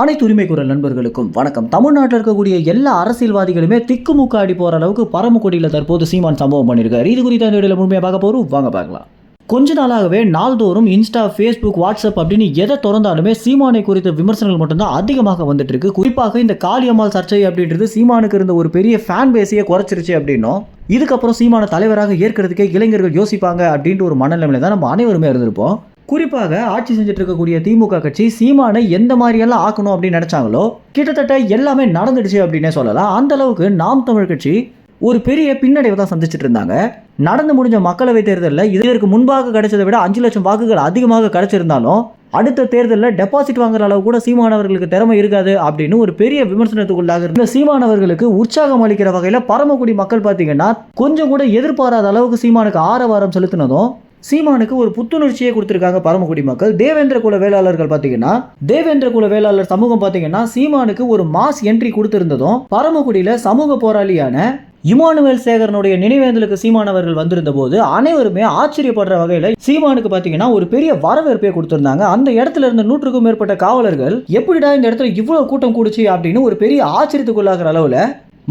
அனைத்து உரிமை குரல் நண்பர்களுக்கும் வணக்கம். தமிழ்நாட்டில் இருக்கக்கூடிய எல்லா அரசியல்வாதிகளுமே திக்குமுக்காடி போகிற அளவுக்கு பரமக்குடியில் தற்போது சீமான் சம்பவம் பண்ணியிருக்காரு. இது குறித்த இந்த வீடியோவில் முழுமையாக பார்க்க போகிறோம் வாங்க பார்க்கலாம். கொஞ்ச நாளாகவே நாள்தோறும் இன்ஸ்டா ஃபேஸ்புக் வாட்ஸ்அப் அப்படின்னு எதை திறந்தாலுமே சீமானை குறித்த விமர்சனங்கள் மட்டும்தான் அதிகமாக வந்துட்டு இருக்கு. குறிப்பாக இந்த காளியம்மாள் சர்ச்சை அப்படின்றது சீமானுக்கு இருந்த ஒரு பெரிய ஃபேன் பேஸையே குறைச்சிருச்சு அப்படின்னும். இதுக்கப்புறம் சீமான தலைவராக ஏற்கிறதுக்கே இளைஞர்கள் யோசிப்பாங்க அப்படின்ற ஒரு மனநிலைமையில தான் நம்ம அனைவருமே இருந்திருப்போம். குறிப்பாக ஆட்சி செஞ்சுட்டு இருக்கக்கூடிய திமுக கட்சி சீமானை எந்த மாதிரியெல்லாம் ஆக்கணும் அப்படின்னு நினைச்சாங்களோ கிட்டத்தட்ட எல்லாமே நடந்துடுச்சு அப்படின்னே சொல்லலாம். அந்த அளவுக்கு நாம் தமிழ் கட்சி ஒரு பெரிய பின்னடைவை தான் சந்திச்சுட்டு இருந்தாங்க நடந்து முடிஞ்ச மக்களவை தேர்தலில் இதற்கு முன்பாக கிடைச்சதை விட அஞ்சு லட்சம் வாக்குகள் அதிகமாக கிடைச்சிருந்தாலும் அடுத்த தேர்தலில் டெபாசிட் வாங்குற அளவு கூட சீமானவர்களுக்கு திறமை இருக்காது அப்படின்னு ஒரு பெரிய விமர்சனத்துக்குள்ளாக இருந்த சீமானவர்களுக்கு உற்சாகம் அளிக்கிற வகையில் பரமக்குடி மக்கள் பார்த்தீங்கன்னா கொஞ்சம் கூட எதிர்பாராத அளவுக்கு சீமானுக்கு ஆரவாரம் செலுத்தினதும் சீமானுக்கு ஒரு புத்துணர்ச்சியை கொடுத்துருக்காங்க பரமக்குடி மக்கள். தேவேந்திர குல வேளாளர்கள் பார்த்தீங்கன்னா தேவேந்திர குல வேளாளர் சமூகம் பார்த்தீங்கன்னா சீமானுக்கு ஒரு மாஸ் என்ட்ரி கொடுத்திருந்ததும் பரமக்குடியில் சமூக போராளியான இமானுவேல் சேகரனுடைய நினைவேந்தலுக்கு சீமானவர்கள் வந்திருந்த போது அனைவருமே ஆச்சரியப்படுற வகையில் சீமானுக்கு பார்த்தீங்கன்னா ஒரு பெரிய வரவேற்பே கொடுத்திருந்தாங்க. அந்த இடத்துல இருந்த நூற்றுக்கும் மேற்பட்ட காவலர்கள் எப்படிடா இந்த இடத்துல இவ்வளவு கூட்டம் கூடுச்சு? அப்படின்னு ஒரு பெரிய ஆச்சரியத்துக்குள்ளாகிற அளவில்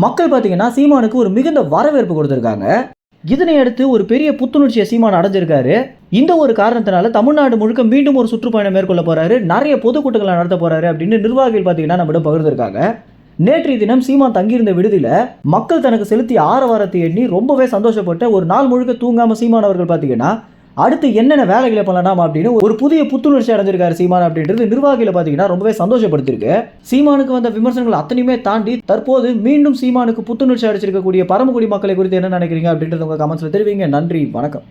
மக்கள் பார்த்தீங்கன்னா சீமானுக்கு ஒரு மிகுந்த வரவேற்பு கொடுத்துருக்காங்க. இதனை அடுத்து ஒரு பெரிய புத்துணர்ச்சியை சீமான் அடைஞ்சிருக்காரு. இந்த ஒரு காரணத்தினால தமிழ்நாடு முழுக்க மீண்டும் ஒரு சுற்றுப்பயணம் மேற்கொள்ள போறாரு. நிறைய பொதுக்கூட்டங்களை நடத்த போறாரு அப்படின்னு நிர்வாகிகள் பார்த்தீங்கன்னா நம்மிடம் பகிர்ந்திருக்காங்க. நேற்றைய தினம் சீமான் தங்கியிருந்த விடுதியில் மக்கள் தனக்கு செலுத்திய ஆரவாரத்தை எண்ணி ரொம்பவே சந்தோஷப்பட்ட ஒரு நாள் முழுக்க தூங்காம சீமான் அவர்கள் பார்த்தீங்கன்னா அடுத்து என்னென்ன வேலைகளை பண்ணலாம் அப்படின்னு ஒரு புதிய புத்துணர்ச்சி அடைஞ்சிருக்காரு சீமான் அப்படின்றது நிர்வாகிகளை பார்த்தீங்கன்னா ரொம்பவே சந்தோஷப்படுத்திருக்கு சீமானுக்கு வந்த விமர்சனங்கள் அத்தனையுமே தாண்டி தற்போது மீண்டும் சீமானுக்கு புத்துணர்ச்சி அடைச்சிருக்கக்கூடிய பரமக்குடி மக்களை குறித்து என்ன நினைக்கிறீங்க அப்படின்றது உங்க கமெண்ட்ஸில் தெரிவிங்க. நன்றி வணக்கம்.